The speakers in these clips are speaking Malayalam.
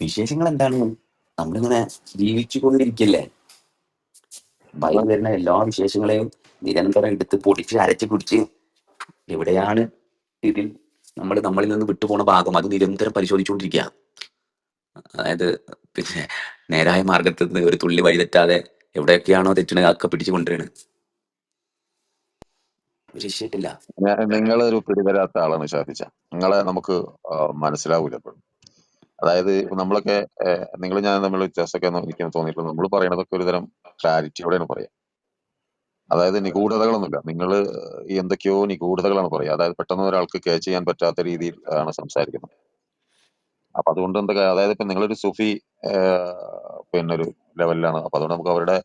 വിശേഷങ്ങൾ എന്താണ് നമ്മളിങ്ങനെ ജീവിച്ചു കൊണ്ടിരിക്കല്ലേ ഭയം വരുന്ന എല്ലാ വിശേഷങ്ങളെയും നിരന്തരം എടുത്ത് പൊടിച്ച് അരച്ച് കുടിച്ച് എവിടെയാണ് ഇതിൽ നമ്മൾ നമ്മളിൽ നിന്ന് വിട്ടുപോണ ഭാഗം? അത് നിരന്തരം പരിശോധിച്ചുകൊണ്ടിരിക്കുക. അതായത് പിന്നെ നേരായ മാർഗത്തിൽ നിന്ന് ഒരു തുള്ളി വഴിതെറ്റാതെ എവിടെയൊക്കെയാണോ തെറ്റണത് അതൊക്കെ പിടിച്ചു കൊണ്ടുവരാണ് വിശേഷിട്ടില്ല നിങ്ങൾ ഒരു പിടിതരാത്ത ആളാണ് ഷാഫിച്ച. നിങ്ങളെ നമുക്ക് മനസ്സിലാവൂല അതായത് ഇപ്പൊ നമ്മളൊക്കെ നിങ്ങൾ ഞാൻ തമ്മിൽ വ്യത്യാസമൊക്കെ എനിക്ക് തോന്നിയിട്ടുള്ളത് നമ്മൾ പറയണതൊക്കെ ഒരു തരം ക്ലാരിറ്റിയോടെയാണ് പറയാം. അതായത് നിഗൂഢതകളൊന്നുമില്ല. നിങ്ങൾ എന്തൊക്കെയോ നിഗൂഢതകളാണ് പറയുക അതായത് പെട്ടെന്ന് ഒരാൾക്ക് ക്യാച്ച് ചെയ്യാൻ പറ്റാത്ത രീതിയിൽ ആണ് സംസാരിക്കുന്നത്. അപ്പൊ അതുകൊണ്ട് എന്തൊക്കെ അതായത് ഇപ്പൊ നിങ്ങളൊരു സുഫി പിന്നെ ഒരു ലെവലിലാണ്. അപ്പൊ അതുകൊണ്ട് നമുക്ക് അവരുടെ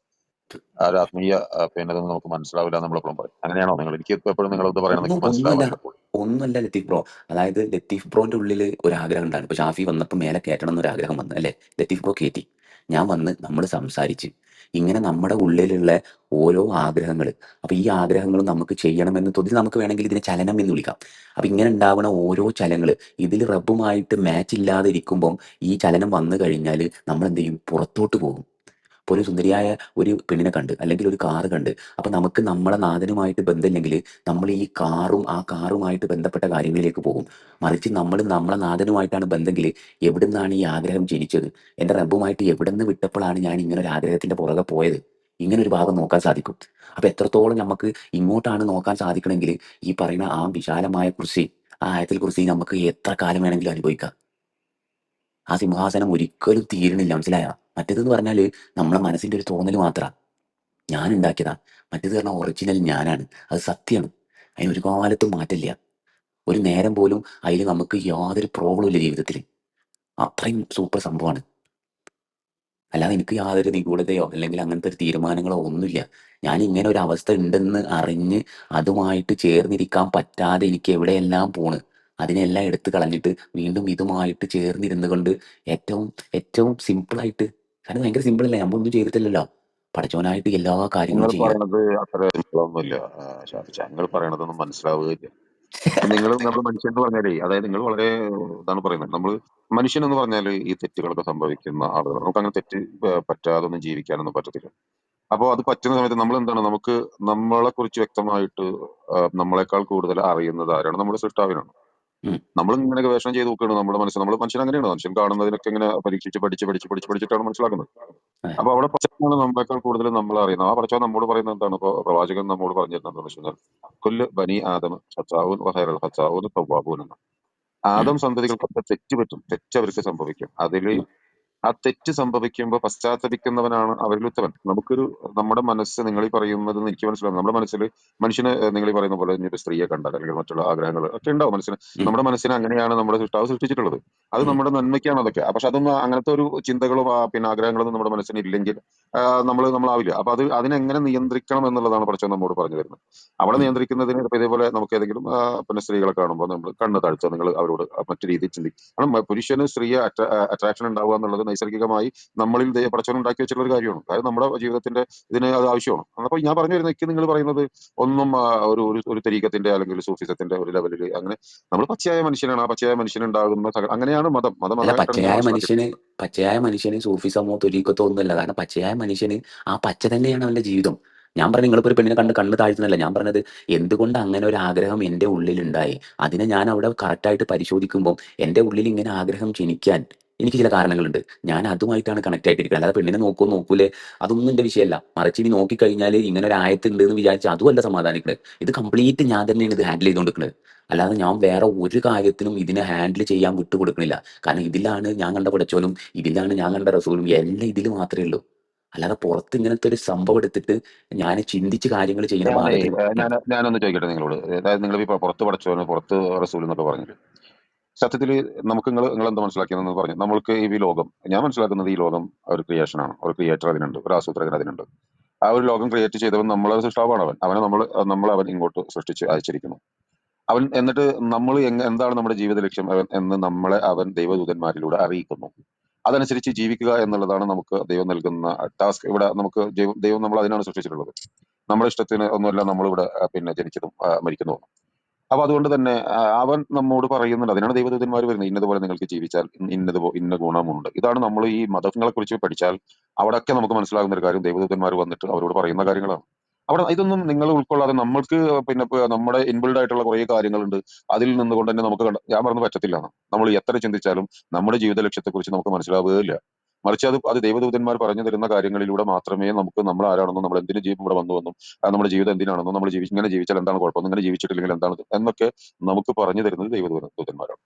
ആ ഒരു ആത്മീയ പിന്നെ ഇതൊന്നും നമുക്ക് മനസ്സിലാവില്ല നമ്മളെപ്പോഴും പറയും. അങ്ങനെയാണോ നിങ്ങൾ? എനിക്ക് എപ്പോഴും നിങ്ങളത് പറയണത് മനസ്സിലാവില്ല ഒന്നുമല്ല ലത്തീഫ് ബ്രോ. അതായത് ലത്തീഫ് ബ്രോന്റെ ഉള്ളിൽ ഒരു ആഗ്രഹം ഉണ്ടായിരുന്നു. ഇപ്പൊ ഷാഫി വന്നപ്പോൾ മേലെ കയറ്റണം എന്നൊരു ആഗ്രഹം വന്നു അല്ലെ? ലത്തീഫ് ബ്രോ കയറ്റി ഞാൻ വന്ന് നമ്മൾ സംസാരിച്ച്. ഇങ്ങനെ നമ്മുടെ ഉള്ളിലുള്ള ഓരോ ആഗ്രഹങ്ങൾ അപ്പൊ ഈ ആഗ്രഹങ്ങൾ നമുക്ക് ചെയ്യണമെന്ന് തൊതിൽ നമുക്ക് വേണമെങ്കിൽ ഇതിനെ ചലനം എന്ന് വിളിക്കാം. അപ്പൊ ഇങ്ങനെ ഉണ്ടാവുന്ന ഓരോ ചലങ്ങൾ ഇതിൽ റബ്ബുമായിട്ട് മാച്ച് ഇല്ലാതെ ഇരിക്കുമ്പം ഈ ചലനം വന്നു കഴിഞ്ഞാൽ നമ്മൾ എന്ത് ചെയ്യും? പുറത്തോട്ട് പോകും. ഇപ്പോൾ ഒരു സുന്ദരിയായ ഒരു പെണ്ണിനെ കണ്ട് അല്ലെങ്കിൽ ഒരു കാറ് കണ്ട്. അപ്പൊ നമുക്ക് നമ്മളെ നാഥനുമായിട്ട് ബന്ധമില്ലെങ്കിൽ നമ്മൾ ഈ കാറും ആ കാറുമായിട്ട് ബന്ധപ്പെട്ട കാര്യങ്ങളിലേക്ക് പോകും. മറിച്ച് നമ്മൾ നമ്മളെ നാഥനുമായിട്ടാണ് ബന്ധമെങ്കിൽ എവിടുന്നാണ് ഈ ആഗ്രഹം ജനിച്ചത്? എന്റെ റബ്ബുമായിട്ട് എവിടെ നിന്ന് വിട്ടപ്പോഴാണ് ഞാൻ ഇങ്ങനെ ഒരു ആഗ്രഹത്തിന്റെ പുറകെ പോയത്? ഇങ്ങനെ ഒരു ഭാഗം നോക്കാൻ സാധിക്കും. അപ്പൊ എത്രത്തോളം നമുക്ക് ഇങ്ങോട്ടാണ് നോക്കാൻ സാധിക്കണമെങ്കിൽ ഈ പറയുന്ന ആ വിശാലമായ കൃഷി ആ ആയത്തിൽ കുറിച്ച് നമുക്ക് എത്ര കാലം വേണമെങ്കിലും അനുഭവിക്കാം? ആ സിംഹാസനം ഒരിക്കലും തീരണില്ല മനസ്സിലായ? മറ്റേതെന്ന് പറഞ്ഞാൽ നമ്മളെ മനസ്സിന്റെ ഒരു തോന്നൽ മാത്രമാണ് ഞാൻ ഉണ്ടാക്കിയതാ. മറ്റേത് പറഞ്ഞാൽ ഒറിജിനൽ ഞാനാണ്. അത് സത്യമാണ് അതിന് ഒരു കാലത്തും മാറ്റില്ല ഒരു നേരം പോലും അതിൽ നമുക്ക് യാതൊരു പ്രോബ്ലം ഇല്ല ജീവിതത്തിൽ അത്രയും സൂപ്പർ സംഭവമാണ്. അല്ലാതെ എനിക്ക് യാതൊരു നിഗൂഢതയോ അല്ലെങ്കിൽ അങ്ങനത്തെ ഒരു തീരുമാനങ്ങളോ ഒന്നുമില്ല. ഞാൻ ഇങ്ങനെ ഒരു അവസ്ഥ ഉണ്ടെന്ന് അറിഞ്ഞ് അതുമായിട്ട് ചേർന്നിരിക്കാൻ പറ്റാതെ എനിക്ക് എവിടെയെല്ലാം പോണ്. അതിനെല്ലാം എടുത്തു കളഞ്ഞിട്ട് വീണ്ടും ഇതുമായിട്ട് ചേർന്നിരുന്നു കൊണ്ട് ഏറ്റവും ഏറ്റവും സിമ്പിളായിട്ട് കാരണം ഭയങ്കര സിമ്പിൾ അല്ലേ? നമ്മളൊന്നും ചെയ്തിട്ടില്ലല്ലോ. പഠിച്ചവനായിട്ട് എല്ലാ നിങ്ങൾ കാര്യങ്ങളും ചെയ്യുക പറയണത് അത്ര ഒന്നുമില്ല. ഷാഫിച്ച നിങ്ങൾ പറയണതൊന്നും മനസ്സിലാവുകയില്ല. നിങ്ങൾ നമ്മൾ മനുഷ്യൻ എന്ന് പറഞ്ഞാലേ അതായത് നിങ്ങൾ വളരെ ഇതാണ് പറയുന്നത്. നമ്മൾ മനുഷ്യൻ എന്ന് പറഞ്ഞാൽ ഈ തെറ്റുകളൊക്കെ സംഭവിക്കുന്ന ആളുകൾ നമുക്ക് അങ്ങനെ തെറ്റ് പ- പറ്റാതെ ഒന്നും ജീവിക്കാനൊന്നും പറ്റത്തില്ല. അപ്പോൾ അത് പറ്റുന്ന സമയത്ത് നമ്മൾ എന്താണ്? നമുക്ക് നമ്മളെ കുറിച്ച് വ്യക്തമായിട്ട് ആ, നമ്മളെക്കാൾ കൂടുതൽ അറിയുന്നത് ആരാണ്? നമ്മുടെ സൃഷ്ടാവിനാണ്. ഉം. നമ്മൾ ഇങ്ങനെ ഗവേഷണം ചെയ്ത് നോക്കുകയാണ്. നമ്മുടെ മനസ്സ് നമ്മൾ മനുഷ്യൻ അങ്ങനെയാണ്. മനുഷ്യൻ കാണുന്നതിനൊക്കെ ഇങ്ങനെ പരീക്ഷിച്ച് പഠിച്ച് പഠിച്ച് പഠിച്ച് പഠിച്ചിട്ടാണ് മനസ്സിലാക്കുന്നത്. അതെ. അപ്പൊ അവിടെ പച്ചക്കാണ് നമ്മളെക്കാൾ കൂടുതൽ നമ്മൾ അറിയുന്നത്. ആ പടച്ചോ നമ്മോട് പറയുന്നത് എന്താണ്? ഇപ്പൊ പ്രവാചകൻ നമ്മോട് പറഞ്ഞിരുന്നത് എന്താണെന്ന് കൊല്ല് ബനി ആദം ഹത്താവൂൻ വഹൈറൽ ഹത്താവൂൻ തവ്വാബൂൻ എന്ന് ആദം സന്തതികൾക്കൊക്കെ തെറ്റ് പറ്റും. തെറ്റ് അവർക്ക് സംഭവിക്കും. അതിൽ ആ തെറ്റ് സംഭവിക്കുമ്പോൾ പശ്ചാത്തപിക്കുന്നവനാണ് അവരിലുത്തവൻ. നമുക്കൊരു നമ്മുടെ മനസ്സ് നിങ്ങൾ ഈ പറയുന്നത് എനിക്ക് മനസ്സിലാവും നമ്മുടെ മനസ്സിൽ മനുഷ്യന് നിങ്ങൾ ഈ പറയുന്ന പോലെ ഇനി ഒരു സ്ത്രീയെ കണ്ടാൽ അല്ലെങ്കിൽ മറ്റുള്ള ആഗ്രഹങ്ങൾ ഒക്കെ ഉണ്ടാവും. മനസ്സിന് നമ്മുടെ മനസ്സിന് അങ്ങനെയാണ് നമ്മുടെ സൃഷ്ടാവ് സൃഷ്ടിച്ചിട്ടുള്ളത്. അത് നമ്മുടെ നന്മയ്ക്കാണ് അതൊക്കെ. പക്ഷെ അതൊന്നും അങ്ങനത്തെ ഒരു ചിന്തകളും പിന്നെ ആഗ്രഹങ്ങളൊന്നും നമ്മുടെ മനസ്സിന് ഇല്ലെങ്കിൽ നമ്മൾ നമ്മളാവില്ല. അപ്പൊ അത് അതിനെങ്ങനെ നിയന്ത്രിക്കണം എന്നുള്ളതാണ് പ്രശ്നം നമ്മോട് പറഞ്ഞു തരുന്നത് അവിടെ ഉം. നിയന്ത്രിക്കുന്നതിന് ഇപ്പൊ ഇതേപോലെ നമുക്ക് ഏതെങ്കിലും പിന്നെ സ്ത്രീകളെ കാണുമ്പോൾ നമ്മൾ കണ്ണ് താഴ്ച നിങ്ങൾ അവരോട് മറ്റു രീതിയിൽ ചിന്തിക്കും കാരണം പുരുഷന് സ്ത്രീയെ അട്രാക്ഷൻ ഉണ്ടാവുക എന്നുള്ളത് നൈസർഗികമായി നമ്മളിൽ പടച്ചവൻ ഉണ്ടാക്കി വെച്ചിട്ടുള്ള ഒരു കാര്യമാണ്. അതായത് നമ്മുടെ ജീവിതത്തിന്റെ ഇതിന് അത് ആവശ്യമാണ്. അപ്പൊ ഞാൻ പറഞ്ഞു വരുന്നത് എനിക്ക് നിങ്ങൾ പറയുന്നത് ഒന്നും ഒരു ഒരു ഒരു തെരീക്കത്തിന്റെ അല്ലെങ്കിൽ സൂഫിസത്തിന്റെ ഒരു ലെവലിൽ അങ്ങനെ നമ്മൾ പച്ചയായ മനുഷ്യനാണ്. ആ പച്ചയായ മനുഷ്യൻ ഉണ്ടാകുന്ന അങ്ങനെയാണ് മതം. മതം അല്ല പച്ചയായ മനുഷ്യന് പച്ചയായ മനുഷ്യന് സൂഫിസമോ തൊരീക്കത്തോ ഒന്നുമില്ല. കാരണം പച്ചയായ മനുഷ്യന് ആ പച്ച തന്നെയാണ് അവന്റെ ജീവിതം. ഞാൻ പറഞ്ഞു നിങ്ങളിപ്പോ ഒരു പെണ്ണിനെ കണ്ട് കണ്ണ് താഴ്ത്തുന്നല്ല ഞാൻ പറഞ്ഞത് എന്തുകൊണ്ട് അങ്ങനെ ഒരു ആഗ്രഹം എന്റെ ഉള്ളിൽ ഉണ്ടായി അതിനെ ഞാൻ അവിടെ കറക്റ്റായിട്ട് പരിശോധിക്കുമ്പോൾ എന്റെ ഉള്ളിൽ ഇങ്ങനെ ആഗ്രഹം ജനിക്കാൻ എനിക്ക് ചില കാരണങ്ങളുണ്ട്. ഞാൻ അതുമായിട്ടാണ് കണക്ട് ആയിട്ടിരിക്കുന്നത്. അല്ലാതെ പെണ്ണിനെ നോക്കോ നോക്കൂലേ? അതൊന്നും എന്റെ വിഷയമല്ല. മറിച്ച് ഇനി നോക്കിക്കഴിഞ്ഞാൽ ഇങ്ങനെ ഒരു ആയത്ത് ഉണ്ട് എന്ന് വിചാരിച്ച് അതുമല്ല സമാധാനിക്കുന്നത് ഇത് കംപ്ലീറ്റ് ഞാൻ തന്നെയാണ് ഇത് ഹാൻഡിൽ ചെയ്തുകൊണ്ടിരിക്കുന്നത് അല്ലാതെ ഞാൻ വേറെ ഒരു കാര്യത്തിനും ഇതിനെ ഹാൻഡിൽ ചെയ്യാൻ വിട്ടുകൊടുക്കണില്ല കാരണം ഇതിലാണ് ഞാൻ കണ്ട പഠിച്ചോലും ഇതിലാണ് ഞാൻ കണ്ട റസൂലും എല്ലാം ഇതിൽ മാത്രമേ ഉള്ളൂ. അല്ലാതെ പുറത്ത് ഇങ്ങനത്തെ ഒരു സംഭവം എടുത്തിട്ട് ഞാൻ ചിന്തിച്ച് കാര്യങ്ങൾ ചെയ്യുന്ന ഞാനേ ഭാഗത്തിൽ ഏ, ഞാൻ ഞാനൊന്ന് ചോദിക്കട്ടെ നിങ്ങളോട്? അതായത് നിങ്ങൾ പുറത്ത് പടച്ചവന് പുറത്ത് റസൂൽ എന്നൊക്കെ പറഞ്ഞില്ലേ? സത്യത്തിൽ നമുക്ക് നിങ്ങൾ നിങ്ങൾ എന്താ മനസ്സിലാക്കിയെന്ന് പറഞ്ഞു. നമ്മൾക്ക് ഈ ലോകം ഞാൻ മനസ്സിലാക്കുന്നത് ഈ ലോകം ഒരു ക്രിയേഷനാണ് ഒരു ക്രിയേറ്റർ അതിനുണ്ട് ഒരു ആസൂത്രകൻ അതിനുണ്ട്. ആ ഒരു ലോകം ക്രിയേറ്റ് ചെയ്തവൻ നമ്മളെ സൃഷ്ടാവാണ് അവൻ. അവനെ നമ്മൾ നമ്മൾ അവൻ ഇങ്ങോട്ട് സൃഷ്ടിച്ച് അയച്ചിരിക്കുന്നു. അവൻ എന്നിട്ട് നമ്മൾ എന്താണ് നമ്മുടെ ജീവിത ലക്ഷ്യം അവൻ എന്ന് നമ്മളെ അവൻ ദൈവദൂതന്മാരിലൂടെ അറിയിക്കുന്നു. അതനുസരിച്ച് ജീവിക്കുക എന്നുള്ളതാണ് നമുക്ക് ദൈവം നൽകുന്ന ടാസ്ക് ഇവിടെ നമുക്ക് ദൈവം നമ്മൾ അതിനാണ് സൃഷ്ടിച്ചിട്ടുള്ളത്. നമ്മുടെ ഇഷ്ടത്തിന് ഒന്നുമല്ല നമ്മളിവിടെ പിന്നെ ജനിച്ചതും മരിക്കുന്നതും. അപ്പൊ അതുകൊണ്ട് തന്നെ അവൻ നമ്മോട് പറയുന്നുണ്ട്. അതിനാണ് ദൈവദൂതന്മാർ വരുന്നത്. ഇന്നതുപോലെ നിങ്ങൾക്ക് ജീവിച്ചാൽ ഇന്നത് ഇന്ന ഗുണമുണ്ട്. ഇതാണ് നമ്മൾ ഈ മതങ്ങളെ കുറിച്ച് പഠിച്ചാൽ അവിടെയൊക്കെ നമുക്ക് മനസ്സിലാകുന്ന ഒരു കാര്യം. ദൈവദൂതന്മാർ വന്നിട്ട് അവരോട് പറയുന്ന കാര്യങ്ങളാണ്. അവിടെ ഇതൊന്നും നിങ്ങൾ ഉൾക്കൊള്ളാതെ നമ്മൾക്ക് പിന്നെ നമ്മുടെ ഇൻബിൾഡ് ആയിട്ടുള്ള കുറേ കാര്യങ്ങളുണ്ട്. അതിൽ നിന്നുകൊണ്ട് തന്നെ നമുക്ക് ഞാൻ പറഞ്ഞു പറ്റത്തില്ല. നമ്മൾ എത്ര ചിന്തിച്ചാലും നമ്മുടെ ജീവിത ലക്ഷ്യത്തെ കുറിച്ച് നമുക്ക് മനസ്സിലാവുകയില്ല. മറിച്ച് അത് അത് ദൈവദൂതന്മാർ പറഞ്ഞു തരുന്ന കാര്യങ്ങളിലൂടെ മാത്രമേ നമുക്ക് നമ്മൾ ആരാണെന്നും നമ്മൾ എന്തിനു ജീവിതം ഇവിടെ വന്നുവെന്നും നമ്മുടെ ജീവിതം എന്തിനാണെന്നും നമ്മൾ ജീവിച്ച് ഇങ്ങനെ ജീവിച്ചാൽ എന്താണ് കുഴപ്പം ഇങ്ങനെ ജീവിച്ചിട്ടില്ലെങ്കിൽ എന്താണ് എന്നൊക്കെ നമുക്ക് പറഞ്ഞു തരുന്നത് ദൈവദൂത ദൂതന്മാരാണ്.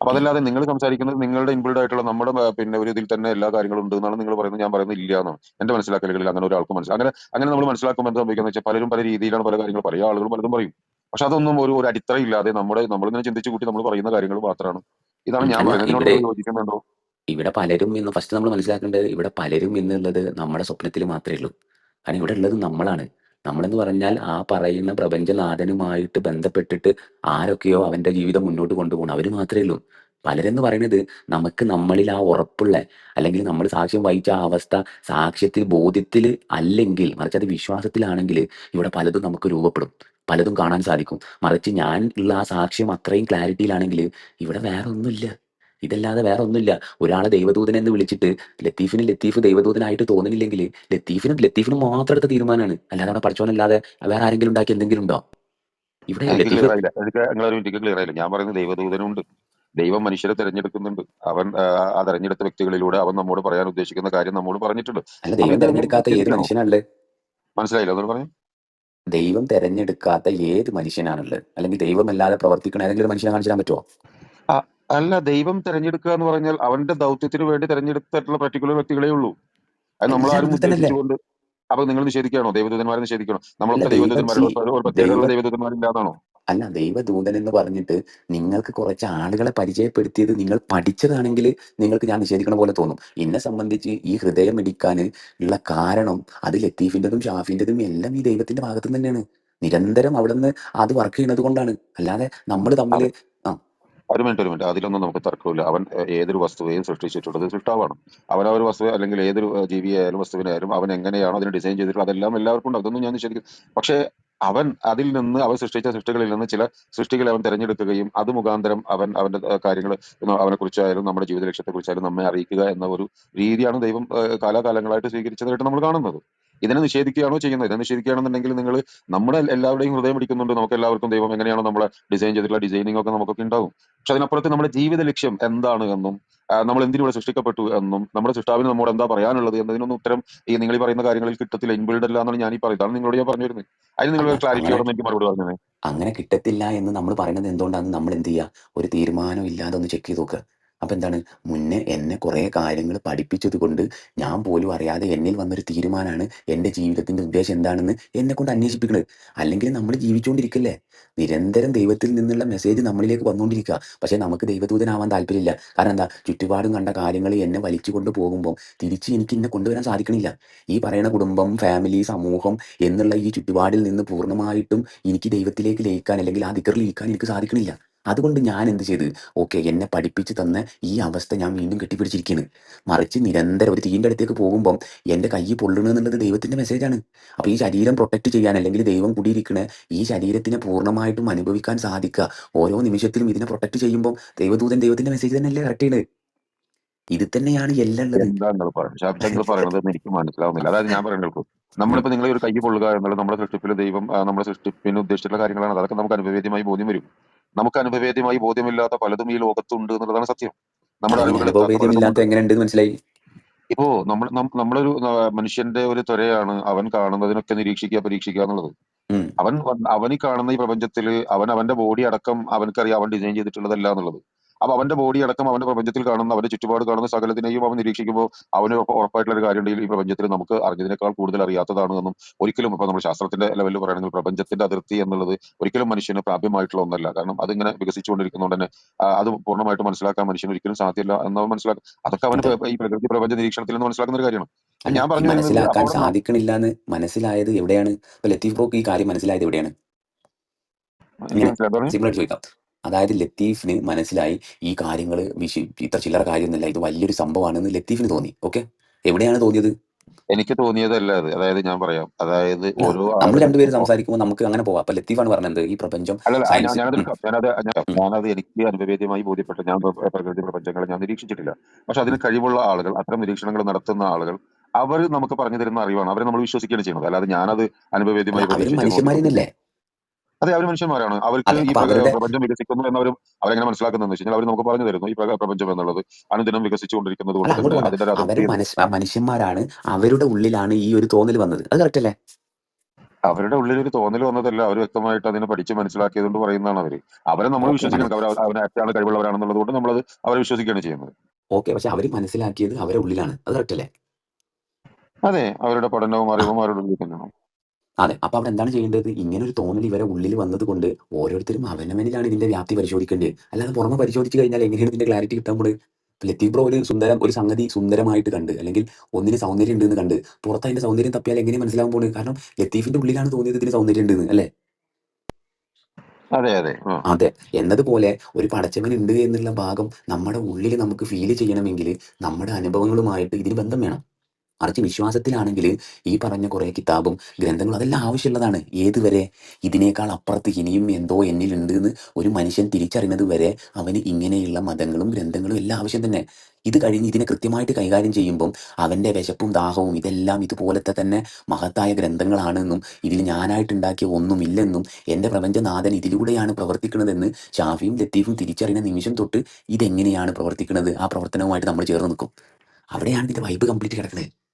അപ്പൊ അതല്ലാതെ നിങ്ങൾ സംസാരിക്കുന്നത് നിങ്ങളുടെ ഇൻബിൾഡ് ആയിട്ടുള്ള നമ്മുടെ പിന്നെ ഒരു ഇതിൽ തന്നെ എല്ലാ കാര്യങ്ങളും ഉണ്ട് എന്നാണ് നിങ്ങൾ പറയുന്നത് ഞാൻ പറയുന്നത് ഇല്ല എന്നാണ്. എന്റെ മനസ്സിലാക്കലുകളിൽ അങ്ങനെ ഒരാൾക്ക് മനസ്സിലാക്കും അങ്ങനെ അങ്ങനെ നമ്മൾ മനസ്സിലാക്കുമ്പോൾ എന്താ സംഭവിക്കുന്നത് വെച്ചാൽ പലരും പല രീതിയിലാണ് പല കാര്യങ്ങൾ പറയുക ആളുകൾ പലതും പറയും. പക്ഷെ അതൊന്നും ഒരു ഒരു അടിത്തറ ഇല്ലാതെ നമ്മുടെ നമ്മളിങ്ങനെ ചിന്തിച്ചു കൂട്ടി നമ്മൾ പറയുന്ന കാര്യങ്ങൾ മാത്രമാണ്. ഇതാണ് ഞാൻ പറയുന്നത്. യോജിക്കുന്നുണ്ടോ? ഇവിടെ പലരും ഇന്ന് ഫസ്റ്റ് നമ്മൾ മനസ്സിലാക്കേണ്ടത് ഇവിടെ പലരും എന്നുള്ളത് നമ്മുടെ സ്വപ്നത്തിൽ മാത്രമേ ഉള്ളൂ. കാരണം ഇവിടെ ഉള്ളത് നമ്മളാണ്. നമ്മളെന്ന് പറഞ്ഞാൽ ആ പറയുന്ന പ്രപഞ്ചനാഥനുമായിട്ട് ബന്ധപ്പെട്ടിട്ട് ആരൊക്കെയോ അവന്റെ ജീവിതം മുന്നോട്ട് കൊണ്ടുപോകണം. അവർ മാത്രമേ ഉള്ളൂ. പലരെന്ന് പറയുന്നത് നമുക്ക് നമ്മളിൽ ആ ഉറപ്പുള്ള അല്ലെങ്കിൽ നമ്മൾ സാക്ഷ്യം വഹിച്ച ആ അവസ്ഥ സാക്ഷ്യത്തിൽ ബോധ്യത്തിൽ അല്ലെങ്കിൽ മറിച്ച് അത് വിശ്വാസത്തിലാണെങ്കിൽ ഇവിടെ പലതും നമുക്ക് രൂപപ്പെടും. പലതും കാണാൻ സാധിക്കും. മറിച്ച് ഞാൻ ഉള്ള ആ സാക്ഷ്യം അത്രയും ക്ലാരിറ്റിയിലാണെങ്കിൽ ഇവിടെ വേറെ ഒന്നുമില്ല ഇതല്ലാതെ വേറെ ഒന്നുമില്ല ഒരാളെ ദൈവദൂതൻ എന്ന് വിളിച്ചിട്ട് ലത്തീഫിന് ലത്തീഫ് ദൈവദൂതനായിട്ട് തോന്നുന്നില്ലെങ്കിൽ ലത്തീഫിനും ലത്തീഫിനും മാത്രം എടുത്ത തീരുമാനമാണ്. അല്ലാതെ അവിടെ പഠിച്ചോനല്ലാതെ വേറെ ആരെങ്കിലും ഉണ്ടാക്കി എന്തെങ്കിലും ഉണ്ടോ? ഇവിടെ ക്ലിയർ ആയില്ല. ഞാൻ പറയുന്നത് ദൈവദൂതനുണ്ട്. ദൈവം മനുഷ്യരെ തെരഞ്ഞെടുക്കുന്നുണ്ട്. അവൻ ആ, തെരഞ്ഞെടുത്ത വ്യക്തികളിലൂടെ അവൻ നമ്മോട് പറയാൻ ഉദ്ദേശിക്കുന്ന കാര്യം നമ്മോട് പറഞ്ഞിട്ടുണ്ട്. അല്ല അപ്പൊ ദൈവം തെരഞ്ഞെടുക്കാത്ത ഏത് നിഷേധിക്കണോ മനുഷ്യനാണുള്ളത്? മനസ്സിലായില്ല. പറഞ്ഞു. ദൈവം തെരഞ്ഞെടുക്കാത്ത ഏത് മനുഷ്യനാണുള്ളത്? അല്ലെങ്കിൽ ദൈവമല്ലാതെ പ്രവർത്തിക്കണ ഏതെങ്കിലും മനുഷ്യനെ കാണിച്ചു തരാൻ പറ്റുമോ അല്ല ദൈവം തെരഞ്ഞെടുക്കുക എന്ന് പറഞ്ഞാൽ അവന്റെ ദൗത്യത്തിന് വേണ്ടി തെരഞ്ഞെടുത്തിട്ടുള്ള പർട്ടിക്കുലർ വ്യക്തികളേ ഉള്ളൂ. അത് നമ്മൾ ആരും തന്നെയല്ലേ ഉദ്ദേശിച്ചുകൊണ്ട് അപ്പൊ നിങ്ങൾ നിഷേധിക്കുകയാണോ? ദൈവദൂതന്മാരെ നിഷേധിക്കണോ? അല്ല നമ്മളൊക്കെ ദൈവം ദൈവദൂതന്മാരുടെ ഒരു ഒരു ദൈവ പ്രത്യേകതയുള്ള ദൈവദൂതന്മാരില്ലാതാണോ? അല്ല ദൈവദൂതൻ എന്ന് പറഞ്ഞിട്ട് നിങ്ങൾക്ക് കുറച്ച് ആളുകളെ പരിചയപ്പെടുത്തിയത് നിങ്ങൾ പഠിച്ചതാണെങ്കിൽ നിങ്ങൾക്ക് ഞാൻ നിഷേധിക്കണ പോലെ തോന്നും. എന്നെ സംബന്ധിച്ച് ഈ ഹൃദയം ഇടിക്കാൻ ഉള്ള കാരണം അത് ലത്തീഫിന്റെതും ഷാഫിന്റെതും എല്ലാം ഈ ദൈവത്തിന്റെ ഭാഗത്തു തന്നെയാണ്. നിരന്തരം അവിടെ നിന്ന് അത് വർക്ക് ചെയ്യുന്നത് കൊണ്ടാണ്. അല്ലാതെ നമ്മൾ തമ്മിൽ അതെ. ഒരു മിനിറ്റ് ഒരു മിനിറ്റ്. അതിലൊന്നും നമുക്ക് തർക്കമില്ല. അവൻ ഏതൊരു വസ്തുവെയും സൃഷ്ടിച്ചിട്ടുള്ളത് സൃഷ്ടാവാണ്. അവൻ ആ ഒരു വസ്തു അല്ലെങ്കിൽ ഏതൊരു ജീവിയായാലും വസ്തുവിനായാലും അവൻ എങ്ങനെയാണോ അതിനെ ഡിസൈൻ ചെയ്തിട്ടുള്ളത് അതെല്ലാം എല്ലാവർക്കും ഉണ്ട്. അതൊന്നും ഞാൻ നിഷേധിക്കും പക്ഷേ അവൻ അതിൽ നിന്ന് അവൻ സൃഷ്ടിച്ച സൃഷ്ടികളിൽ നിന്ന് ചില സൃഷ്ടികളെ അവൻ തിരഞ്ഞെടുക്കുകയും അത് മുഖാന്തരം അവൻ അവന്റെ കാര്യങ്ങൾ അവനെ കുറിച്ചായാലും നമ്മുടെ ജീവിത ലക്ഷ്യത്തെ കുറിച്ചായാലും നമ്മെ അറിയിക്കുക എന്ന ഒരു രീതിയാണ് ദൈവം കാലാകാലങ്ങളായിട്ട് സ്വീകരിച്ചതായിട്ട് നമ്മൾ കാണുന്നത്. ഇതിനെ നിഷേധിക്കുകയാണോ ചെയ്യുന്നത്? ഇതിനെ നിഷേധിക്കുകയാണെന്നുണ്ടെങ്കിൽ നിങ്ങൾ നമ്മുടെ എല്ലാവരുടെയും ഹൃദയം പിടിക്കുന്നുണ്ട്. നമുക്ക് എല്ലാവർക്കും ദൈവം എങ്ങനെയാണോ നമ്മളെ ഡിസൈൻ ചെയ്തിട്ടുള്ള ഡിസൈനിങ് ഒക്കെ നമുക്കൊക്കെ ഉണ്ടാവും പക്ഷെ അതിനപ്പുറത്ത് നമ്മുടെ ജീവിത ലക്ഷ്യം എന്താണ് എന്നും നമ്മൾ എന്തിനൂടെ സൃഷ്ടിക്കപ്പെട്ടു എന്നും നമ്മുടെ സൃഷ്ടാവിന് നമ്മോട് എന്താ പറയാനുള്ളത് എന്നതിനൊന്നും ഉത്തരം ഈ നിങ്ങൾ ഈ പറയുന്ന കാര്യങ്ങളിൽ കിട്ടത്തില്ല. ഇൻബിൽഡ് അല്ല എന്നാണ് ഞാൻ ഈ പറയുന്നത്. അതാണ് നിങ്ങളോട് ഞാൻ പറഞ്ഞു വരുന്നത് അതിന് നിങ്ങൾ ക്ലാരിറ്റി ക്ലാരിറ്റിയോടെ എനിക്ക് മറുപടി പറഞ്ഞത് അങ്ങനെ കിട്ടത്തില്ല എന്ന് നമ്മൾ പറയുന്നത് എന്തുകൊണ്ടാണ് നമ്മൾ എന്ത് ചെയ്യുക? ഒരു തീരുമാനം ഇല്ലാതെ ഒന്ന് ചെക്ക് ചെയ്ത് നോക്കുക. അപ്പം എന്താണ്? മുന്നേ എന്നെ കുറേ കാര്യങ്ങൾ പഠിപ്പിച്ചത് കൊണ്ട് ഞാൻ പോലും അറിയാതെ എന്നിൽ വന്നൊരു തീരുമാനമാണ് എന്റെ ജീവിതത്തിന്റെ ഉദ്ദേശം എന്താണെന്ന് എന്നെ കൊണ്ട് അന്വേഷിപ്പിക്കുന്നത് അല്ലെങ്കിൽ നമ്മൾ ജീവിച്ചുകൊണ്ടിരിക്കല്ലേ നിരന്തരം ദൈവത്തിൽ നിന്നുള്ള മെസ്സേജ് നമ്മളിലേക്ക് വന്നുകൊണ്ടിരിക്കുക പക്ഷേ നമുക്ക് ദൈവദൂതനാവാൻ താല്പര്യമില്ല. കാരണം എന്താ? ചുറ്റുപാടും കണ്ട കാര്യങ്ങൾ എന്നെ വലിച്ചു കൊണ്ട് പോകുമ്പോൾ തിരിച്ച് എനിക്ക് എന്നെ കൊണ്ടുവരാൻ സാധിക്കണില്ല. ഈ പറയുന്ന കുടുംബം ഫാമിലി സമൂഹം എന്നുള്ള ഈ ചുറ്റുപാടിൽ നിന്ന് പൂർണമായിട്ടും എനിക്ക് ദൈവത്തിലേക്ക് ലയിക്കാൻ അല്ലെങ്കിൽ ആ ദിക്കറിൽ ലയിക്കാൻ എനിക്ക് സാധിക്കണില്ല. അതുകൊണ്ട് ഞാൻ എന്ത് ചെയ്ത്? ഓക്കെ എന്നെ പഠിപ്പിച്ച് തന്ന ഈ അവസ്ഥ ഞാൻ വീണ്ടും കെട്ടിപ്പിടിച്ചിരിക്കുകയാണ് മറിച്ച് നിരന്തരം ഒരു തീന്റെ അടുത്തേക്ക് പോകുമ്പം എന്റെ കൈ പൊള്ളണ എന്നുള്ളത് ദൈവത്തിന്റെ മെസ്സേജാണ് അപ്പോൾ ഈ ശരീരം പ്രൊട്ടക്റ്റ് ചെയ്യാൻ അല്ലെങ്കിൽ ദൈവം കൂടിയിരിക്കണ ഈ ശരീരത്തിനെ പൂർണമായിട്ടും അനുഭവിക്കാൻ സാധിക്കുക. ഓരോ നിമിഷത്തിലും ഇതിനെ പ്രൊട്ടക്റ്റ് ചെയ്യുമ്പോൾ ദൈവദൂതൻ ദൈവത്തിന്റെ മെസ്സേജ് തന്നെയല്ലേ കറക്റ്റ് ചെയ്യുന്നത് ഇത് തന്നെയാണ് എല്ലാം ഉള്ളത്. എന്താ പറയുന്നത് പറയുന്നത് എനിക്ക് മനസ്സിലാവുന്നില്ല. അതായത് ഞാൻ പറയുന്നത് നമ്മളിപ്പോ നിങ്ങളെ ഒരു കൈ പൊള്ളുക എന്നുള്ളത് നമ്മുടെ സൃഷ്ടിപ്പിൽ ദൈവം നമ്മുടെ സൃഷ്ടിപ്പിന് ഉദ്ദേശിച്ചിട്ടുള്ള കാര്യങ്ങളാണ്. അതൊക്കെ നമുക്ക് അനുഭവേദ്യമായി ബോധ്യം വരും. നമുക്ക് അനുഭവേദ്യമായി ബോധ്യമില്ലാത്ത പലതും ഈ ലോകത്തുണ്ട് എന്നുള്ളതാണ് സത്യം. നമ്മുടെ ഉണ്ടെന്ന് മനസ്സിലായി? ഇപ്പോ നമ്മൾ നമ്മളൊരു മനുഷ്യന്റെ ഒരു ത്വരയാണ് അവൻ കാണുന്നതിനൊക്കെ നിരീക്ഷിക്കുക പരീക്ഷിക്കുക എന്നുള്ളത്. അവൻ അവന് അവൻ ഈ കാണുന്ന ഈ പ്രപഞ്ചത്തിൽ അവൻ അവന്റെ ബോഡി അടക്കം അവൻക്കറിയാം അവൻ ഡിസൈൻ ചെയ്തിട്ടുള്ളതല്ല എന്നുള്ളത്. അപ്പൊ അവന്റെ ബോഡി അടക്കം അവന്റെ പ്രപഞ്ചത്തിൽ കാണുന്ന അവന്റെ ചുറ്റുപാട് കാണുന്ന സകലത്തിനെയും അവൻ നിരീക്ഷിക്കുമ്പോൾ അവന് ഉറപ്പ- ഉറപ്പായിട്ടുള്ള ഒരു കാര്യം ഉണ്ടെങ്കിൽ ഈ പ്രപഞ്ചത്തിൽ നമുക്ക് അറിഞ്ഞതിനേക്കാൾ കൂടുതൽ അറിയാത്തതാണ് എന്നും ഒരിക്കലും ഇപ്പൊ നമ്മൾ ശാസ്ത്രത്തിന്റെ ലെവലിൽ പറയുകയാണെങ്കിൽ പ്രപഞ്ചത്തിന്റെ അതിർത്തി എന്നുള്ളത് ഒരിക്കലും മനുഷ്യന് പ്രാപ്യമായിട്ടുള്ള ഒന്നല്ല. കാരണം അതിങ്ങനെ വികസിച്ചുകൊണ്ടിരിക്കുന്നതുകൊണ്ട് തന്നെ അത് പൂർണമായിട്ട് മനസ്സിലാക്കാൻ മനുഷ്യന് ഒരിക്കലും സാധ്യമല്ല എന്ന് മനസ്സിലാക്കാം അതൊക്കെ അവന് ഈ പ്രകൃതി പ്രപഞ്ച നിരീക്ഷണത്തിൽ നിന്ന് മനസ്സിലാക്കുന്ന ഒരു കാര്യമാണ്. ഞാൻ പറഞ്ഞു മനസ്സിലാക്കാൻ സാധിക്കണില്ല എന്ന് മനസ്സിലായത് എവിടെയാണ്? ഇപ്പൊ ലത്തീഫ് ബ്രോക്ക് ഈ കാര്യം മനസ്സിലായത് എവിടെയാണ്? എനിക്ക് ഇങ്ങനെ സിമ്പിളായിട്ട് ചോദിക്കാം. അതായത് ലത്തീഫിന് മനസ്സിലായി ഈ കാര്യങ്ങൾ വിഷി ഇത്ര ചില്ലറ കാര്യമൊന്നുമില്ല. ഇത് വലിയൊരു സംഭവമാണെന്ന് ലത്തീഫിന് തോന്നി. ഓക്കെ എവിടെയാണ് തോന്നിയത്? എനിക്ക് തോന്നിയതല്ല അത്. അതായത് ഞാൻ പറയാം. അതായത് ഓരോ നമ്മൾ രണ്ടുപേരും സംസാരിക്കുമ്പോൾ നമുക്ക് അങ്ങനെ പോവാം. അപ്പൊ ലത്തീഫാണ് പറഞ്ഞത് ഈ പ്രപഞ്ചം അല്ലല്ല ഞാനത് ഞാനത് എനിക്ക് അനുഭവേദ്യമായി ബോധ്യപ്പെട്ട ഞാൻ പ്രകൃതി പ്രപഞ്ചങ്ങളെ ഞാൻ നിരീക്ഷിച്ചിട്ടില്ല. പക്ഷെ അതിന് കഴിവുള്ള ആളുകൾ അത്തരം നിരീക്ഷണങ്ങൾ നടത്തുന്ന ആളുകൾ അവർ നമുക്ക് പറഞ്ഞു തരുന്ന അറിവാണ്. അവരെ നമ്മൾ വിശ്വസിക്കുകയാണ് ചെയ്യുന്നത്. അല്ലാതെ ഞാനത് അനുഭവേദ്യമായി അവരും പരീക്ഷിച്ച് മനുഷ്യന്മാർ ബോധ്യപ്പെട്ടില്ല തന്നെയല്ലേ അതെ അവർ മനുഷ്യന്മാരാണ്. അവർക്ക് ഈ പ്രപഞ്ചം വികസിക്കുന്നു എന്നവരും അവരെങ്ങനെ മനസ്സിലാക്കുന്നത് കഴിഞ്ഞാൽ അവർ നമുക്ക് പറഞ്ഞു തരുന്നു ഈ പ്രപഞ്ചം എന്നുള്ളത്. അനുദിനം വികസിച്ചുകൊണ്ടിരിക്കുന്നത് കൊണ്ട് മനുഷ്യന്മാരാണ് അവരുടെ ഉള്ളിലാണ് ഈ ഒരു തോന്നൽ വന്നത്. അത് കറക്റ്റ് അല്ലേ? അവരുടെ ഉള്ളിൽ ഒരു തോന്നൽ വന്നതല്ല. അവർ വ്യക്തമായിട്ട് അതിനെ പഠിച്ച് മനസ്സിലാക്കിയത് കൊണ്ട് പറയുന്നതാണ് അവർ. അവരെ നമ്മൾ വിശ്വസിക്കണം. അവർ അവരെ അറ്റാണ് കഴിവുള്ളവരാണെന്നുള്ളത് കൊണ്ട് നമ്മളത് അവരെ വിശ്വസിക്കുകയാണ് ചെയ്യുന്നത്. ഓക്കെ പക്ഷെ അവർ മനസ്സിലാക്കിയത് അവരുടെ ഉള്ളിലാണ്. അത് കറക്റ്റ് അല്ലേ? അതെ അവരുടെ പഠനവും അറിവും അവരുടെ ഉള്ളിൽ തന്നെയാണ്. അതെ അപ്പൊ അവിടെ എന്താണ് ചെയ്യേണ്ടത്? ഇങ്ങനെ ഒരു തോന്നൽ ഇവരെ ഉള്ളിൽ വന്നത് കൊണ്ട് ഓരോരുത്തരും അവനവനിലാണ് ഇതിന്റെ വ്യാപ്തി പരിശോധിക്കേണ്ടത്. അല്ലാതെ പുറമെ പരിശോധിച്ച് കഴിഞ്ഞാൽ എങ്ങനെയാണ് ഇതിന്റെ ക്ലാരിറ്റി കിട്ടാൻ പോണത്? ലത്തീഫ് ബ്രോ ഒരു സുന്ദരം ഒരു സംഗതി സുന്ദരമായിട്ട് കണ്ട് അല്ലെങ്കിൽ ഒന്നിന് സൗന്ദര്യം ഉണ്ടെന്ന് കണ്ട് പുറത്ത് അതിന്റെ സൗന്ദര്യം തപ്പിയാൽ എങ്ങനെ മനസ്സിലാവാൻ പോണ് കാരണം ലത്തീഫിന്റെ ഉള്ളിലാണ് തോന്നിയത് ഇതിന് സൗന്ദര്യം ഉണ്ടെന്ന് അല്ലേ? അതെ അതെ അതെ എന്നതുപോലെ ഒരു പടച്ചവൻ ഉണ്ട് എന്നുള്ള ഭാഗം നമ്മുടെ ഉള്ളിൽ നമുക്ക് ഫീൽ ചെയ്യണമെങ്കിൽ നമ്മുടെ അനുഭവങ്ങളുമായിട്ട് ഇതിന് ബന്ധം വേണം. മറിച്ച് വിശ്വാസത്തിലാണെങ്കിൽ ഈ പറഞ്ഞ കുറേ കിതാബും ഗ്രന്ഥങ്ങളും അതെല്ലാം ആവശ്യമുള്ളതാണ്. ഏതുവരെ? ഇതിനേക്കാൾ അപ്പുറത്ത് ഇനിയും എന്തോ എന്നിലുണ്ട് എന്ന് ഒരു മനുഷ്യൻ തിരിച്ചറിയുന്നത് വരെ അവന് ഇങ്ങനെയുള്ള മതങ്ങളും ഗ്രന്ഥങ്ങളും എല്ലാം ആവശ്യം തന്നെ. ഇത് കഴിഞ്ഞ് ഇതിനെ കൃത്യമായിട്ട് കൈകാര്യം ചെയ്യുമ്പം അവന്റെ വിശപ്പും ദാഹവും ഇതെല്ലാം ഇതുപോലത്തെ തന്നെ മഹത്തായ ഗ്രന്ഥങ്ങളാണെന്നും ഇതിൽ ഞാനായിട്ടുണ്ടാക്കിയ ഒന്നുമില്ലെന്നും എന്റെ പ്രപഞ്ചനാഥൻ ഇതിലൂടെയാണ് പ്രവർത്തിക്കുന്നതെന്ന് ഷാഫിയും ലത്തീഫും തിരിച്ചറിയുന്ന നിമിഷം തൊട്ട് ഇതെങ്ങനെയാണ് പ്രവർത്തിക്കുന്നത്? ആ പ്രവർത്തനവുമായിട്ട് നമ്മൾ ചേർന്ന് നിൽക്കും. അവിടെയാണ് ഇതിന്റെ വൈബ് കംപ്ലീറ്റ് കിടക്കുന്നത്.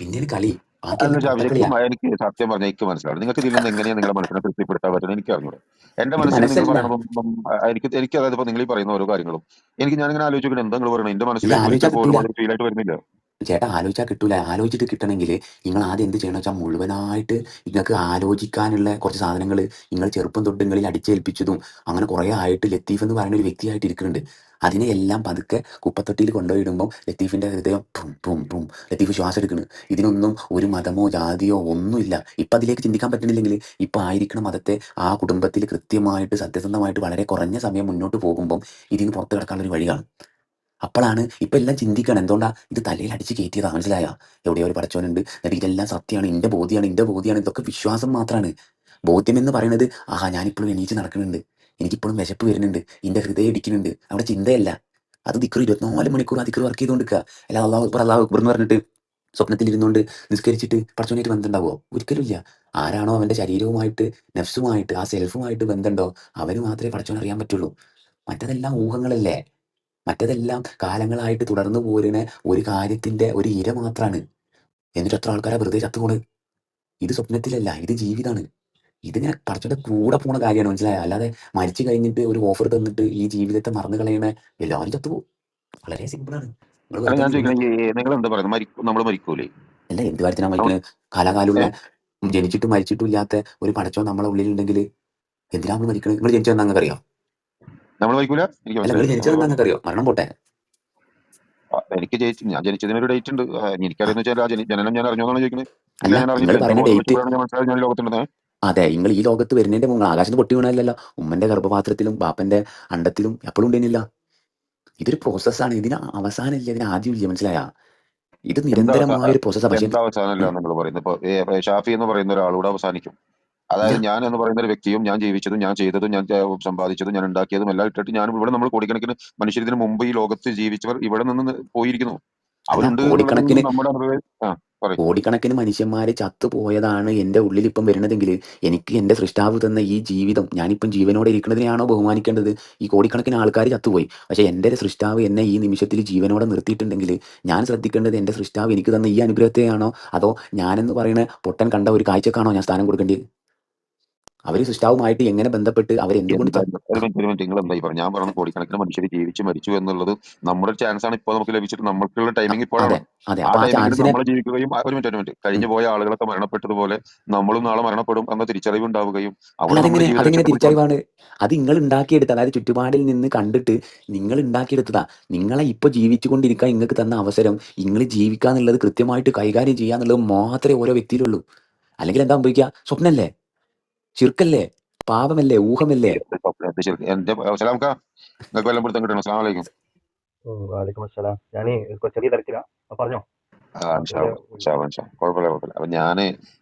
പിന്നീട് കളി. ബാക്കിയെല്ലാം എനിക്ക് എനിക്ക് സത്യം പറഞ്ഞാൽ എനിക്ക് മനസ്സിലാവും നിങ്ങൾക്ക് ഇതിൽ നിന്ന് എങ്ങനെയാണ് നിങ്ങളുടെ മനസ്സിനെ തൃപ്തിപ്പെടുത്താൻ പറ്റുന്നത്? എനിക്ക് അറിഞ്ഞൂടെ. എന്റെ മനസ്സിൽ നിങ്ങൾ മനസ്സല്ല പറയണതൊന്നും ആ, എനിക്ക് എനിക്ക് അതായത് ഇപ്പൊ നിങ്ങൾ ഈ പറയുന്ന ഓരോ കാര്യങ്ങളും. എനിക്ക് ഞാൻ ഞാനിങ്ങനെ ആലോചിക്കണം എന്താ നിങ്ങൾ പറയുന്നത്? എന്റെ മനസ്സിൽ മനസ്സിലേക്ക് ആലോചിച്ചാൽ ഒരിക്കൽ പോലും കിട്ടൂല അതൊരു ഫീൽ ആയിട്ട് വരുന്നില്ല. ചേട്ടാ ആലോചിച്ചാൽ കിട്ടൂല. ആലോചിച്ചിട്ട് കിട്ടണമെങ്കിൽ നിങ്ങൾ ആദ്യം എന്ത് ചെയ്യണം വെച്ചാൽ മുഴുവനായിട്ട് നിങ്ങൾക്ക് ആലോചിക്കാനുള്ള കുറച്ച് സാധനങ്ങൾ നിങ്ങൾ ചെറുപ്പം തൊട്ട് നിങ്ങളിൽ അടിച്ചേൽപ്പിച്ചതും അങ്ങനെ കുറേ ആയിട്ട് ലത്തീഫ് എന്ന് പറയുന്ന ഒരു വ്യക്തിയായിട്ട് ഇരിക്കുന്നുണ്ട്. അതിനെ എല്ലാം പതുക്കെ കുപ്പത്തൊട്ടിയിൽ കൊണ്ടുപോയിടുമ്പോൾ ലത്തീഫിന്റെ ഹൃദയം പും പും പും ലത്തീഫ് ശ്വാസം എടുക്കുന്നു ഇതിനൊന്നും ഒരു മതമോ ജാതിയോ ഒന്നുമില്ല. ഇപ്പം അതിലേക്ക് ചിന്തിക്കാൻ പറ്റുന്നില്ലെങ്കിൽ ഇപ്പം ആയിരിക്കണ മതത്തെ ആ കുടുംബത്തിൽ കൃത്യമായിട്ട് സത്യസന്ധമായിട്ട് വളരെ കുറഞ്ഞ സമയം മുന്നോട്ട് പോകുമ്പം ഇതിന് പുറത്ത് കിടക്കാനുള്ളൊരു വഴിയാണ്. അപ്പോഴാണ് ഇപ്പം എല്ലാം ചിന്തിക്കണം. എന്തുകൊണ്ടാ ഇത് തലയിൽ അടിച്ച് കയറ്റിയതാ മനസ്സിലായ? എവിടെയോ ഒരു പടച്ചോനുണ്ട്. എന്നിട്ട് ഇതെല്ലാം സത്യമാണ്. എന്റെ ബോധ്യമാണ് എന്റെ ബോധ്യമാണ് ഇതൊക്കെ വിശ്വാസം മാത്രമാണ് ബോധ്യം എന്ന് പറയുന്നത് ആഹാ ഞാനിപ്പോഴും എണീച്ച് നടക്കുന്നുണ്ട്. എനിക്കിപ്പോഴും വിശപ്പ് വരുന്നുണ്ട്. എന്റെ ഹൃദയം ഇടിക്കുന്നുണ്ട്. അവിടെ ചിന്തയല്ല. അത് ദിക്കർ ഇരുപത്തിനാല് മണിക്കൂർ ആ ദിക്കർ വർക്ക് ചെയ്തുകൊണ്ടിരിക്കുക അല്ല അള്ളാഹു അക്ബർ അള്ളാഹു അക്ബർ എന്ന് പറഞ്ഞിട്ട് സ്വപ്നത്തിൽ ഇരുന്നുകൊണ്ട് നിസ്കരിച്ചിട്ട് പടച്ചോനായിട്ട് ബന്ധമുണ്ടാവോ ഒരിക്കലും ഇല്ല. ആരാണോ അവന്റെ ശരീരവുമായിട്ട് നെഫ്സുമായിട്ട് ആ സെൽഫുമായിട്ട് ബന്ധമുണ്ടോ അവന് മാത്രമേ പടച്ചോൻ അറിയാൻ പറ്റുള്ളൂ. മറ്റതെല്ലാം ഊഹങ്ങളല്ലേ? മറ്റതെല്ലാം കാലങ്ങളായിട്ട് തുടർന്നു പോരുന്ന ഒരു കാര്യത്തിന്റെ ഒരു ഇര മാത്രമാണ് എന്നിട്ട് എത്ര ആൾക്കാരെ വെറുതെ ചത്തുകൊണ്ട് ഇത് സ്വപ്നത്തിലല്ല ഇത് ജീവിതമാണ് ഞാൻ പടച്ചോന്റെ കൂടെ പോണ കാര്യമാണ് മനസ്സിലായ? അല്ലാതെ മരിച്ചു കഴിഞ്ഞിട്ട് ഒരു ഓഫർ തന്നിട്ട് ഈ ജീവിതത്തെ മറന്നു കളയണ എല്ലാവരും ചത്തുപോകും. വളരെ സിമ്പിൾ ആണ്. അല്ല ഞാൻ നിങ്ങൾ എന്താ പറയുന്നത്? നമ്മൾ മരിക്കൂലേ? അല്ല എന്ത് കാര്യത്തിനാ നമ്മൾ മരിക്കുന്നത് കാലാകാലുള്ള ജനിച്ചിട്ടും മരിച്ചിട്ടും ഇല്ലാത്ത ഒരു പടച്ചോ നമ്മളെ ഉള്ളിലുണ്ടെങ്കിൽ എന്തിനാ നമ്മൾ മരിക്കണത്? നിങ്ങൾ ജനിച്ചതെന്ന് അങ്ങനെ അറിയോ നമ്മൾ വൈക്കൂല എനിക്ക് അറിയോ മരണം പോട്ടെ. എനിക്ക് ജയിച്ചു ഞാൻ ജനിച്ചതിനൊരു ഡേറ്റ് ഉണ്ട്. എനിക്കറിയാന്ന് വെച്ചാൽ ആ ജനനം ഞാൻ അറിഞ്ഞോന്നാണ് ചോദിക്കുന്നത് അതെ നിങ്ങൾ ഈ ലോകത്ത് വരുന്നതിന്റെ മുമ്പ് ആകാശത്ത് പൊട്ടി വീണല്ലോ ഉമ്മന്റെ ഗർഭപാത്രത്തിലും ബാപ്പന്റെ അണ്ടത്തിലും എപ്പോഴും ഉണ്ടെന്നില്ല. ഇതൊരു പ്രോസസ്സാണ് ഇതിന് അവസാനമില്ല ഇതിന് ആദ്യമില്ല മനസ്സിലായ? ഇത് നിരന്തരമായ ഒരു പ്രോസസ്സാണ് പക്ഷെ ഷാഫി എന്ന് പറയുന്ന ഒരാളൂടെ അവസാനിക്കും. അതായത് ഞാൻ എന്ന് പറയുന്ന ഒരു വ്യക്തിയും ഞാൻ ജീവിച്ചതും ഞാൻ ചെയ്തതും ഞാൻ സമ്പാദിച്ചതും ഞാൻ ഉണ്ടാക്കിയതും എല്ലാം ഇട്ടിട്ട് ഞാൻ ഇവിടെ നമ്മൾ കോടിക്കണക്കിന് മനുഷ്യർ ഇതിനു മുമ്പ് ഈ ലോകത്ത് ജീവിച്ചവർ ഇവിടെ നിന്ന് പോയിരിക്കുന്നു. അവരുണ്ട് കോടിക്കണക്കിന് നമ്മുടെ ആ കോടിക്കണക്കിന് മനുഷ്യന്മാര് ചത്തുപോയതാണ് എന്റെ ഉള്ളിൽ ഇപ്പം വരുന്നതെങ്കിൽ എനിക്ക് എന്റെ സൃഷ്ടാവ് തന്ന ഈ ജീവിതം ഞാനിപ്പം ജീവനോടെ ഇരിക്കുന്നതിനെയാണോ ബഹുമാനിക്കേണ്ടത്? ഈ കോടിക്കണക്കിന് ആൾക്കാർ ചത്തുപോയി. പക്ഷേ എന്റെ സൃഷ്ടാവ് എന്നെ ഈ നിമിഷത്തിൽ ജീവനോടെ നിർത്തിയിട്ടുണ്ടെങ്കിൽ ഞാൻ ശ്രദ്ധിക്കേണ്ടത് എന്റെ സൃഷ്ടാവ് എനിക്ക് തന്ന ഈ അനുഗ്രഹത്തെയാണോ? അതോ ഞാനെന്ന് പറയുന്ന പൊട്ടൻ കണ്ട ഒരു കാഴ്ചക്കാണോ ഞാൻ സ്ഥാനം കൊടുക്കേണ്ടത് അവർ സൃഷ്ടാവുമായിട്ട് എങ്ങനെ ബന്ധപ്പെട്ട് പറഞ്ഞു? ഞാൻ പറഞ്ഞ കോടിക്കണക്കിന് മനുഷ്യർ ജീവിച്ച് മരിച്ചു എന്നുള്ളത് നമ്മുടെ ചാൻസ് ആണ് ഇപ്പോൾ നമുക്ക് ലഭിച്ചിട്ട് നമ്മൾക്കുള്ള ടൈമിംഗ് ഇപ്പോഴാണ്. ജീവിക്കുകയും ഒരു മിനിറ്റ് ഒരു മിനിറ്റ്. കഴിഞ്ഞു പോയ ആളുകളൊക്കെ മരണപ്പെട്ടതുപോലെ നമ്മളും നാളെ മരണപ്പെടും എന്ന തിരിച്ചറിവ് ഉണ്ടാവുകയും അതെങ്ങനെ തിരിച്ചറിവാണ്? അത് നിങ്ങൾ ഉണ്ടാക്കിയെടുത്ത അതായത് ചുറ്റുപാടിൽ നിന്ന് കണ്ടിട്ട് നിങ്ങൾ ഉണ്ടാക്കിയെടുത്തതാ. നിങ്ങളെ ഇപ്പൊ ജീവിച്ചുകൊണ്ടിരിക്കാൻ നിങ്ങൾക്ക് തന്ന അവസരം നിങ്ങൾ ജീവിക്കാന്നുള്ളത് കൃത്യമായിട്ട് കൈകാര്യം ചെയ്യാന്നുള്ളത് മാത്രമേ ഓരോ വ്യക്തിയിലുള്ളൂ. അല്ലെങ്കിൽ എന്താ സംഭവിക്കുക? സ്വപ്നല്ലേ? ചുരുക്കല്ലേ? പാപമല്ലേ? ഊഹമല്ലേ? എന്റെ സലാംക്ക നിങ്ങൾക്ക് വല്ലതും പിടുത്തം കിട്ടണം അസ്സാം വലൈക്കും വാലിക്കും അസ്സലാം. ഞാൻ ചെറിയ തിരക്കിലാ. അപ്പൊ പറഞ്ഞോ? ആ ഷാബാൻ ഷാബാൻ ഷാ കുഴപ്പമില്ല കുഴപ്പമില്ല. അപ്പൊ ഞാൻ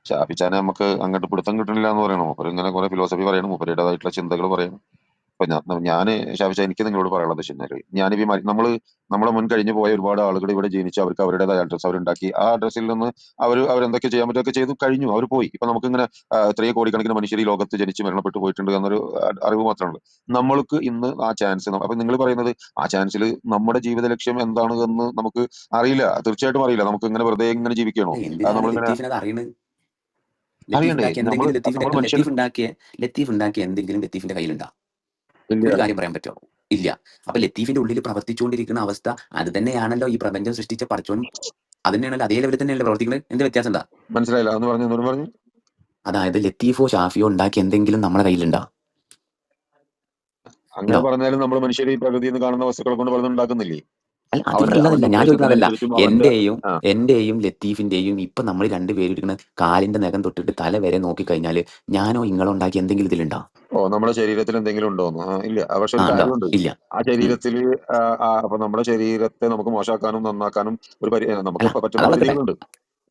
ഷാഫിച്ചാനെ നമുക്ക് അങ്ങോട്ട് പിടുത്തം കിട്ടണില്ല എന്ന് പറയണം. മൂപ്പര് ഇങ്ങനെ കുറെ ഫിലോസഫി പറയണം. മൂപ്പരുടേതായിട്ടുള്ള ചിന്തകൾ പറയണം. അപ്പൊ ഞാൻ ഞാൻ ഷാഫിച്ച എനിക്ക് നിങ്ങളോട് പറയാനുള്ളത് വെച്ച് കഴിഞ്ഞാൽ ഞാനിപ്പോ നമ്മൾ നമ്മൾ നമ്മളെ മുൻ കഴിഞ്ഞു പോയ ഒരുപാട് ആളുകൾ ഇവിടെ ജനിച്ചു അവർക്ക് അവരുടേതായ അഡ്രസ് അവരുണ്ടാക്കി. ആ അഡ്രസ്സിൽ നിന്ന് അവർ അവരെന്തൊക്കെ ചെയ്യാൻ പറ്റുമൊക്കെ ചെയ്തു കഴിഞ്ഞു. അവർ പോയി. ഇപ്പൊ നമുക്ക് ഇങ്ങനെ ഇത്രയും കോടിക്കണക്കിന് മനുഷ്യർ ഈ ലോകത്ത് ജനിച്ച് മരണപ്പെട്ടു പോയിട്ടുണ്ട് എന്നൊരു അറിവ് മാത്രമാണ് നമ്മൾക്ക് ഇന്ന് ആ ചാൻസ് അപ്പൊ നിങ്ങൾ പറയുന്നത് ആ ചാൻസിൽ നമ്മുടെ ജീവിത ലക്ഷ്യം എന്താണ് എന്ന് നമുക്ക് അറിയില്ല. തീർച്ചയായിട്ടും അറിയില്ല. നമുക്ക് ഇങ്ങനെ വെറുതെ ഇങ്ങനെ ജീവിക്കണോ? നമ്മളിങ്ങനെ ലത്തീഫ് അറിയണ്ടേ? ഉണ്ടാക്കിയ എന്തെങ്കിലും ലത്തീഫിന്റെ കയ്യിലുണ്ടോ? ഒരു കാര്യം പറയാൻ പറ്റുമോ? ഇല്ല. അപ്പൊ ലത്തീഫിന്റെ ഉള്ളിൽ പ്രവർത്തിച്ചുകൊണ്ടിരിക്കുന്ന അവസ്ഥ അത് തന്നെയാണല്ലോ ഈ പ്രപഞ്ചം സൃഷ്ടിച്ച പടച്ചോനും അത് തന്നെയാണല്ലോ അതേ ലെവലിൽ തന്നെയല്ലേ പ്രവർത്തിക്കുന്നത് എന്ത് വ്യത്യാസം എന്താ മനസ്സിലായില്ല. എന്ന് പറഞ്ഞു എന്നോട് പറഞ്ഞു? അതായത് ലത്തീഫോ ഷാഫിയോ ഉണ്ടാക്കി എന്തെങ്കിലും നമ്മുടെ കയ്യിലുണ്ടോ? അങ്ങനെ പറഞ്ഞാലും നമ്മൾ മനുഷ്യർ ഈ പ്രകൃതിയിൽ നിന്ന് കാണുന്ന വസ്തുക്കളെ കൊണ്ട് പലതും ഉണ്ടാക്കുന്നില്ലേ? അല്ല ഞാൻ ചോദിക്കുന്നതല്ല എന്റെയും എന്റെയും ലത്തീഫിന്റെയും ഇപ്പൊ നമ്മൾ രണ്ടുപേരും ഇരിക്കുന്ന കാലിന്റെ നഖം തൊട്ടിട്ട് തല വരെ നോക്കി കഴിഞ്ഞാൽ ഞാനോ ഇങ്ങളോ ഉണ്ടാക്കി എന്തെങ്കിലും ഇതിലുണ്ടോ? ഓ നമ്മുടെ ശരീരത്തിൽ എന്തെങ്കിലും ഉണ്ടോ ആ, ഇല്ല. ആ, പക്ഷെ ആ ഒരു ഉണ്ടോ? കാര്യമുണ്ട്. ഇല്ല. ആ ഉം. ശരീരത്തിൽ അപ്പൊ നമ്മുടെ ശരീരത്തെ നമുക്ക് മോശമാക്കാനും നന്നാക്കാനും ഒരു പരി നമുക്ക് അല്ല പറ്റുന്ന പരിധികളുണ്ട്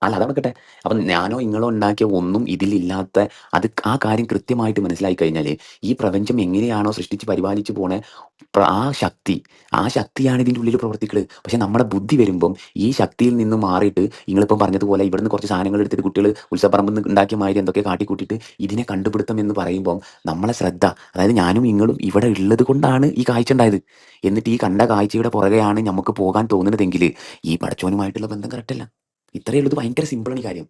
അല്ല അത് നടക്കട്ടെ. അപ്പം ഞാനോ ഇങ്ങളോ ഉണ്ടാക്കിയ ഒന്നും ഇതിലില്ലാത്ത അത് ആ കാര്യം കൃത്യമായിട്ട് മനസ്സിലായി കഴിഞ്ഞാൽ ഈ പ്രപഞ്ചം എങ്ങനെയാണോ സൃഷ്ടിച്ച് പരിപാലിച്ച് പോണ ആ ശക്തി ആ ശക്തിയാണ് ഇതിന്റെ ഉള്ളിൽ പ്രവർത്തിക്കുന്നത് പക്ഷെ നമ്മുടെ ബുദ്ധി വരുമ്പം ഈ ശക്തിയിൽ നിന്ന് മാറിയിട്ട് നിങ്ങളിപ്പം പറഞ്ഞതുപോലെ ഇവിടുന്ന് കുറച്ച് സാധനങ്ങൾ എടുത്തിട്ട് കുട്ടികൾ ഉത്സവപ്പറമ്പിൽ നിന്ന് ഉണ്ടാക്കിയ മാതിരി എന്തൊക്കെ കാട്ടിക്കൂട്ടിയിട്ട് ഇതിനെ കണ്ടുപിടുത്തം എന്ന് പറയുമ്പം നമ്മളെ ശ്രദ്ധ അതായത് ഞാനും നിങ്ങളും ഇവിടെ ഉള്ളത് കൊണ്ടാണ് ഈ കാഴ്ച ഉണ്ടായത്. എന്നിട്ട് ഈ കണ്ട കാഴ്ചയുടെ പുറകെയാണ് നമുക്ക് പോകാൻ തോന്നുന്നതെങ്കിൽ ഈ പടച്ചോനുമായിട്ടുള്ള ബന്ധം കറക്റ്റല്ല ഇത്രയേ ഉള്ളൂ. ഇത് ഭയങ്കര സിമ്പിളാണ് ഈ കാര്യം.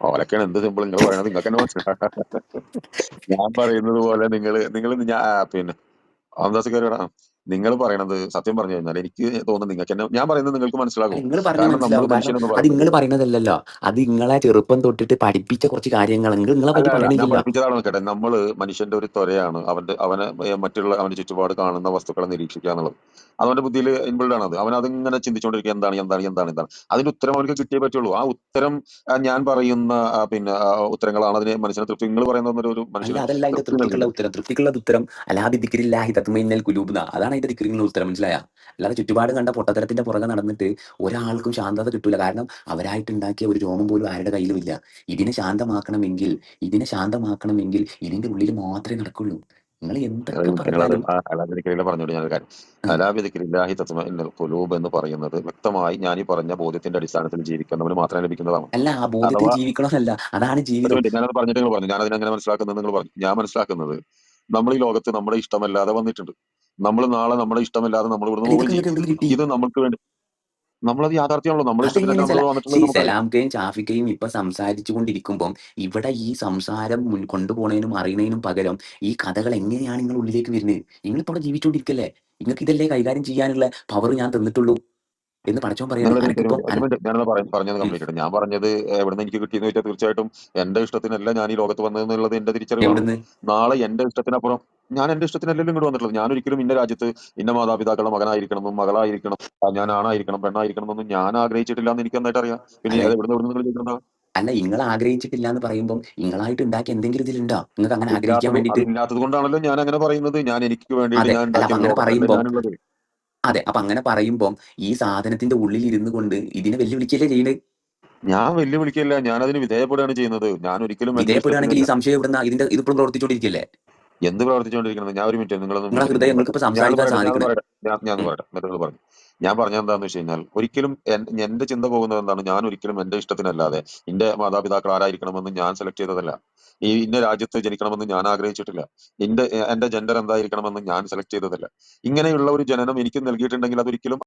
ഓലൊക്കെയാണ് എന്ത് സിമ്പിൾ നിങ്ങൾ പറയണത്? നിങ്ങൾക്ക് തന്നെ ഞാൻ പറയുന്നത് പോലെ നിങ്ങൾ നിങ്ങൾ ഞാൻ പിന്നെ അന്തസ്സുകാരോടാ നിങ്ങൾ പറയണത് സത്യം പറഞ്ഞു കഴിഞ്ഞാൽ എനിക്ക് തോന്നുന്നു നിങ്ങൾക്ക് തന്നെ ഞാൻ പറയുന്നത് നിങ്ങൾക്ക് മനസ്സിലാകും. നമ്മൾ അത് നിങ്ങൾ പറയുന്നതല്ലല്ലോ. അത് നിങ്ങളെ ചെറുപ്പം തൊട്ടിട്ട് പഠിപ്പിച്ച കുറച്ച് കാര്യങ്ങൾ നിങ്ങളെ പറ്റി പഠിപ്പിച്ചതാണ് നമ്മൾ മനുഷ്യന്റെ ഒരു ത്വരയാണ്. അവന്റെ അവനെ മറ്റുള്ള അവന്റെ ചുറ്റുപാട് കാണുന്ന വസ്തുക്കളെ നിരീക്ഷിക്കുക എന്നുള്ളത്. അവന്റെ ബുദ്ധിയിൽ ഇൻബിൾഡ് ആണ് അത്. അവൻ അതിങ്ങനെ ചിന്തിച്ചുകൊണ്ടിരിക്കുക എന്താണ് എന്താണ് എന്താണ് എന്താണ്. അതിന് ഉത്തരം അവർക്ക് കിട്ടിയേ പറ്റുള്ളൂ. ആ ഉത്തരം ഞാൻ പറയുന്ന പിന്നെ ഉത്തരങ്ങളാണ് അതിന് മനുഷ്യനെ തൃപ്തി നിങ്ങൾ പറയുന്ന ഒരു- മനുഷ്യൻ അതല്ല തൃപ്തിക്കുള്ള ഉത്തരം. തൃപ്തിക്കുള്ള ഉത്തരം. അല്ലാതെ ദിക്രില്ലാഹി തത്മൈനൽ കുലൂബുന അതാണ് അതിന്റെ ദിക്രിനുള്ള ഉത്തരം മനസ്സിലായ? അല്ലാതെ ചുറ്റുപാട് കണ്ട പൊട്ടത്തരത്തിന്റെ പുറകെ നടന്നിട്ട് ഒരാൾക്കും ശാന്തത കിട്ടൂല. കാരണം അവരായിട്ട് ഉണ്ടാക്കിയ ഒരു രോമം പോലും ആരുടെ കയ്യിലുമില്ല. ഇതിനെ ശാന്തമാക്കണമെങ്കിൽ ഇതിനെ ശാന്തമാക്കണമെങ്കിൽ ഇതിന്റെ ഉള്ളിൽ മാത്രമേ നടക്കുള്ളൂ. നിങ്ങൾ എന്തൊക്കെ എന്ന് പറയുന്നത് വ്യക്തമായി ഞാൻ ഈ പറഞ്ഞ ബോധ്യത്തിന്റെ അടിസ്ഥാനത്തിൽ ജീവിക്കുന്നവന് മാത്രമേ ലഭിക്കുന്നതാണ്. അല്ല ആ ബോധ്യത്തിൽ ജീവിക്കണമെന്നല്ല അതാണ് ജീവിതം. ഞാനത് പറഞ്ഞിട്ട് നിങ്ങൾ പറഞ്ഞു. ഞാൻ അതിനെ അങ്ങനെ മനസ്സിലാക്കുന്നത് നിങ്ങൾ പറഞ്ഞു. ഞാൻ മനസ്സിലാക്കുന്നത് നമ്മൾ ഈ ലോകത്ത് നമ്മുടെ ഇഷ്ടമല്ലാതെ വന്നിട്ടുണ്ട്. നമ്മൾ നാളെ നമ്മുടെ ഇഷ്ടമില്ലാതെ നമ്മൾ ഇവിടുന്ന് ഇത് നമ്മൾക്ക് വേണ്ടി. നമ്മളത് യാഥാർത്ഥ്യമാണല്ലോ. നമ്മൾ ഷാഫിക്കയും ഇപ്പൊ സംസാരിച്ചു കൊണ്ടിരിക്കുമ്പം ഇവിടെ ഈ സംസാരം മുൻ കൊണ്ടുപോണതിനും അറിയണതിനും പകരം ഈ കഥകൾ എങ്ങനെയാണ് നിങ്ങൾ ഉള്ളിലേക്ക് വരുന്നത് നിങ്ങളിപ്പോ അവിടെ ജീവിച്ചുകൊണ്ടിരിക്കല്ലേ? നിങ്ങൾക്ക് ഇതല്ലേ കൈകാര്യം ചെയ്യാനുള്ള പവർ ഞാൻ തന്നിട്ടുള്ളൂ എന്ന് പഠിച്ചോൻ പറയുന്നത് ഞാൻ പറഞ്ഞത് എവിടെ എനിക്ക് കിട്ടിയെന്ന് വെച്ചാൽ തീർച്ചയായിട്ടും എന്റെ ഇഷ്ടത്തിനല്ല ഞാൻ ഈ ലോകത്ത് വന്നതെന്നുള്ളത് എന്റെ തിരിച്ചറിവാണ്. നാളെ എന്റെ ഇഷ്ടത്തിനപ്പുറം ഞാൻ എന്റെ ഇഷ്ടത്തിനല്ലല്ലോ ഇങ്ങോട്ട് വന്നിട്ടുള്ളത്. ഞാൻ ഒരിക്കലും ഇന്ന രാജ്യത്ത് ഇന്ന മാതാപിതാക്കളുടെ മകനായിരിക്കണം എന്നും മകളായിരിക്കണം ഞാൻ ആണായിരിക്കണം പെണ്ണായിരിക്കണം എന്നൊന്നും ഞാൻ ആഗ്രഹിച്ചിട്ടില്ല എന്ന് എനിക്ക് നന്നായിട്ട് അറിയാം. പിന്നെ അത് എവിടെ നിന്ന് ചോദിക്കണ്ട അല്ല നിങ്ങൾ ആഗ്രഹിച്ചിട്ടില്ല എന്ന് പറയുമ്പോൾ നിങ്ങളായിട്ട് ഉണ്ടാക്കി എന്തെങ്കിലും ഇതിലുണ്ടോ? നിങ്ങൾക്ക് അങ്ങനെ ആഗ്രഹിക്കാൻ വേണ്ടിട്ട് കൊണ്ടാണല്ലോ ഞാൻ അങ്ങനെ പറയുന്നത്. ഞാൻ എനിക്ക് വേണ്ടിയിട്ട് അതെ ഞാൻ അല്ല അപ്പൊ അങ്ങനെ പറയുമ്പോൾ അതെ അപ്പൊ അങ്ങനെ പറയുമ്പോൾ ഈ സാധനത്തിന്റെ ഉള്ളിൽ ഇരുന്നു കൊണ്ട് ഇതിനെ വെല്ലുവിളിക്കല്ലേ ചെയ്യുന്നത് ഞാൻ വെല്ലുവിളിക്കല്ല. ഞാൻ അതിന് വിധേയപ്പെടുകയാണ് ചെയ്യുന്നത്. ഞാൻ ഒരിക്കലും വിധേയപ്പെടുകയാണെങ്കിൽ ഈ സംശയം ഇവിടുന്ന് ഇതിന്റെ ഇതിപ്പോഴും പ്രവർത്തിച്ചുകൊണ്ടിരിക്കല്ലേ? എന്ത് പ്രവർത്തിച്ചുകൊണ്ടിരിക്കുന്നത് ഞാൻ ഒരു മിനിറ്റ് നിങ്ങളൊന്നും നിങ്ങളെ മിനിറ്റ് ഹൃദയം ഞാൻ നിങ്ങൾക്ക് സംസാരിക്കാൻ ഞാൻ ഞാൻ പറയട്ടെ എന്നിട്ട് പറഞ്ഞു. ഞാൻ പറഞ്ഞ എന്താന്ന് വെച്ച് കഴിഞ്ഞാൽ ഒരിക്കലും എന്റെ ചിന്ത പോകുന്നത് എന്താണ് ഞാൻ ഒരിക്കലും എന്റെ ഇഷ്ടത്തിനല്ലാതെ എന്റെ മാതാപിതാക്കൾ ആരായിരിക്കണമെന്ന് ഞാൻ സെലക്ട് ചെയ്തതല്ല. ഈ ഇന്ന രാജ്യത്ത് ജനിക്കണമെന്ന് ഞാൻ ആഗ്രഹിച്ചിട്ടില്ല. എന്റെ എന്റെ ജെൻഡർ എന്തായിരിക്കണമെന്ന് ഞാൻ സെലക്ട് ചെയ്തതല്ല. ഇങ്ങനെയുള്ള ഒരു ജനനം എനിക്ക് നൽകിയിട്ടുണ്ടെങ്കിൽ അതൊരിക്കലും